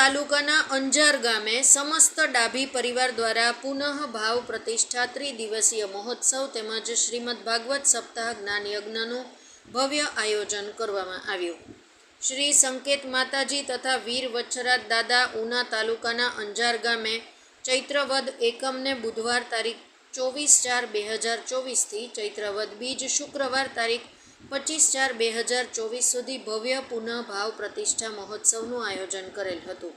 તાલુકાના અંજાર ગામે સમસ્ત ડાભી પરિવાર દ્વારા પુનઃ ભાવ પ્રતિષ્ઠા ત્રિદિવસીય મહોત્સવ તેમજ શ્રીમદ ભાગવત સપ્તાહ જ્ઞાન યજ્ઞનું ભવ્ય આયોજન કરવામાં આવ્યું. શ્રી સંકેત માતાજી તથા વીર વચ્છરાજ દાદા ઉના તાલુકાના અંજાર ગામે ચૈત્રવદ એકમને બુધવાર તારીખ ચોવીસ ચાર બે હજાર ચોવીસથી ચૈત્રવદ બીજ શુક્રવાર તારીખ પચીસ ચાર બે હજાર ચોવીસ સુધી ભવ્ય પુનઃ ભાવ પ્રતિષ્ઠા મહોત્સવનું આયોજન કરેલ હતું.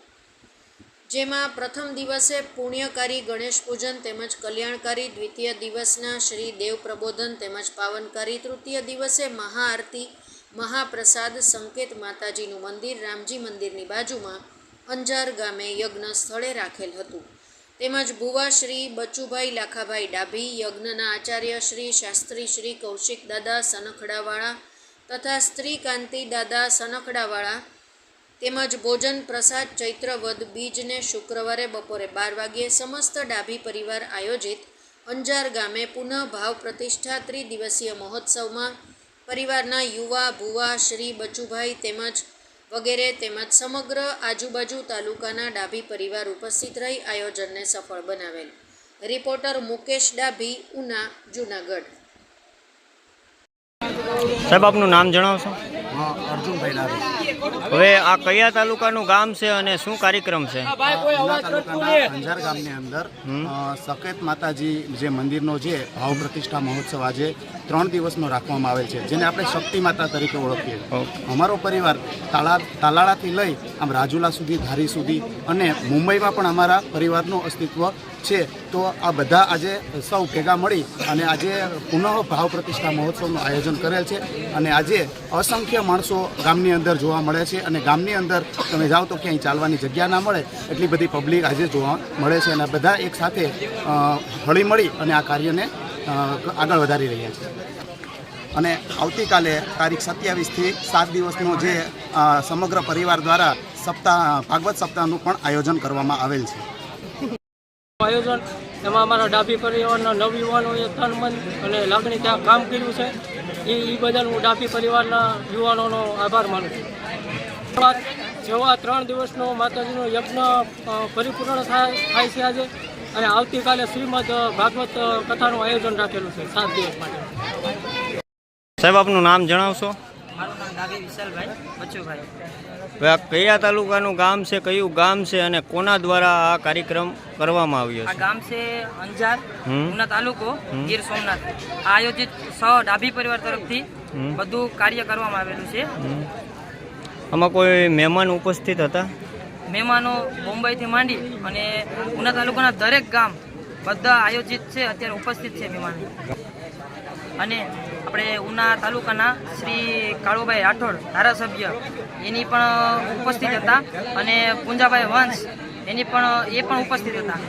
જેમાં પ્રથમ દિવસે પુણ્યકારી ગણેશ પૂજન તેમજ કલ્યાણકારી, દ્વિતીય દિવસના શ્રી દેવ પ્રબોધન તેમજ પાવનકારી, તૃતીય દિવસે મહાઆરતી, મહાપ્રસાદ, સંકેત માતાજીનું મંદિર, રામજી મંદિરની બાજુમાં અંજાર ગામે યજ્ઞ સ્થળે રાખેલ હતું. તેમજ ભુવા શ્રી બચુભાઈ લાખાભાઈ ડાભી, યજ્ઞના આચાર્ય શ્રી શાસ્ત્રી શ્રી કૌશિક દાદા, સનખડાવાળા તથા સ્ત્રી કાંતિ દાદા, સનખડાવાળા તેમજ ભોજન પ્રસાદ ચૈત્ર વદ બીજને શુક્રવારે બપોરે બાર વાગ્યે સમસ્ત ડાભી પરિવાર આયોજિત અંજાર ગામે પુનઃ ભાવ પ્રતિષ્ઠા ત્રિદિવસીય મહોત્સવમાં પરિવારના યુવા, ભુવા, શ્રી બચુભાઈ તેમજ વગેરે તેમજ સમગ્ર આજુબાજુ તાલુકાના ડાભી પરિવાર ઉપસ્થિત રહી આયોજનને સફળ બનાવેલ. રિપોર્ટર મુકેશ ડાભી, ઉના, જુનાગઢ. સાહેબ આપનું નામ જણાવશો? હા અર્જુનભાઈ ડાભી હવે આ કયા તાલુકાનું ગામ છે અને શું કાર્યક્રમ છે? અંજાર ગામની અંદર સકેત માતાજી જે મંદિરનો જે ભાવ પ્રતિષ્ઠા મહોત્સવ આજે ત્રણ દિવસનો રાખવામાં આવેલ છે જેને આપણે શક્તિ માતા તરીકે ઓળખીએ છીએ. અમારો પરિવાર તાલા તાલાળાથી લઈ આમ રાજુલા સુધી ધારી સુધી અને મુંબઈમાં પણ અમારા પરિવારનું અસ્તિત્વ છે. તો આ બધા આજે સૌ ભેગા મળી અને આજે પુનઃ ભાવ પ્રતિષ્ઠા મહોત્સવનું આયોજન કરેલ છે અને આજે અસંખ્ય માણસો ગામની અંદર જોવા મળે છે અને ગામની અંદર તમે જાઓ તો ક્યાંય ચાલવાની જગ્યા ના મળે એટલી બધી પબ્લિક આજે જોવા મળે છે અને બધા એક સાથે અ, મળી અને આ કાર્યને આગળ વધારી રહ્યા છે. અને આવતીકાલે તારીખ સત્યાવીસથી સાત દિવસનો જે સમગ્ર પરિવાર દ્વારા સપ્તાહ ભાગવત સપ્તાહનું પણ આયોજન કરવામાં આવેલ છે. આયોજન. એમાં અમારા ડાભી પરિવારના નવયુવાનોએ તન મન અને લાગણી ત્યાં કામ કર્યું છે. એ એ બદલ હું ડાભી પરિવારના યુવાનોનો આભાર માનું છું. જેવા ત્રણ દિવસનો માતાજીનો યજ્ઞ પરિપૂર્ણ થાય છે આજે. અને આવતીકાલે શ્રીમદ ભાગવત કથાનું આયોજન રાખેલું છે સાત દિવસ માટે. સાહેબ, આપનું નામ જણાવશો? મારું નામ ડાભી વિશાલભાઈ બચુભાઈ હવે આ કયા તાલુકાનું ગામ છે કયું ગામ છે અને કોના દ્વારા આ કાર્યક્રમ કરવામાં આવ્યો આ છે? ગામ છે અંજાર ઉના તાલુકો. ગીર સોમનાથ. આ આયોજિત સ ડાભી પરિવાર તરફથી બધું કાર્ય કરવામાં આવેલું છે. આમાં કોઈ મહેમાન ઉપસ્થિત હતા? મહેમાનો મુંબઈથી માંડી અને ઉના તાલુકાના દરેક ગામ બધા આયોજિત છે, અત્યારે ઉપસ્થિત છે મહેમાન. અને આપણે ઉના તાલુકાના શ્રી કાળુભાઈ રાઠોડ ધારાસભ્ય, એની પણ ઉપસ્થિત હતા. અને પુંજાભાઈ વંશ, એની પણ, એ પણ ઉપસ્થિત હતા.